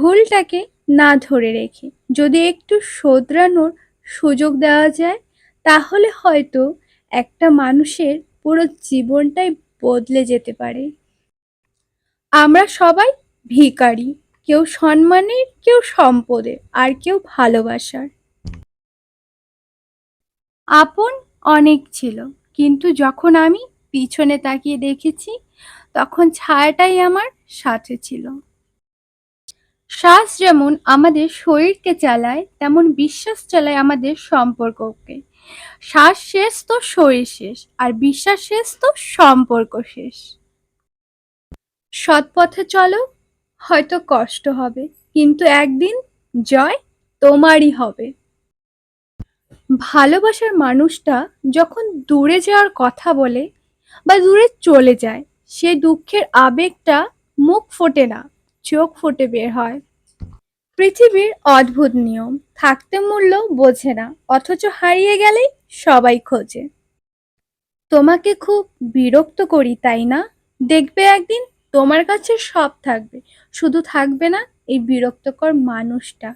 দিনটাকে না ধরে রেখে যদি একটু শোধরানোর সুযোগ দেওয়া যায়, তাহলে হয়তো একটা মানুষের পুরো জীবনটাই বদলে যেতে পারে। আমরা সবাই ভিখারি, কেউ সম্মানের, কেউ সম্পদের, আর কেউ ভালোবাসার। আপন অনেক ছিল, কিন্তু যখন আমি পিছনে তাকিয়ে দেখেছি, তখন ছায়াটাই আমার সাথে ছিল। শ্বাস যেমন আমাদের শরীরকে চালায়, তেমন বিশ্বাস চালায় আমাদের সম্পর্ককে। শ্বাস শেষ তো শরীর শেষ, আর বিশ্বাস শেষ তো সম্পর্ক শেষ। সৎ পথে চলো, হয়তো কষ্ট হবে, কিন্তু একদিন জয় তোমারই হবে। ভালোবাসার মানুষটা যখন দূরে যাওয়ার কথা বলে বা দূরে চলে যায়, সে দুঃখের আবেগটা মুখ ফোটে না। চোখ ফুটে বের হয়। পৃথিবীর অদ্ভুত নিয়ম, থাকতে মূল্য বোঝে না, অথচ হারিয়ে গেলেই সবাই খোঁজে। তোমাকে খুব বিরক্ত করি, তাই না? দেখবে একদিন তোমার কাছে সব থাকবে, শুধু থাকবে না এই বিরক্তকর মানুষটা।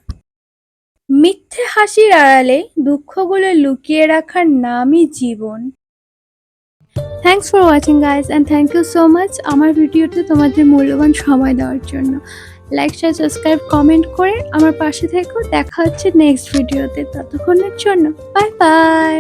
মিথ্যে হাসির আড়ালে দুঃখগুলো লুকিয়ে রাখার নামই জীবন। Thanks for watching guys and thank you so much আমার ভিডিওতে তোমাদের মূল্যবান সময় দেওয়ার জন্য। লাইক শেয়ার সাবস্ক্রাইব কমেন্ট করে আমার পাশে থেকেও দেখা হচ্ছে নেক্সট ভিডিওতে ততক্ষণের জন্য। Bye bye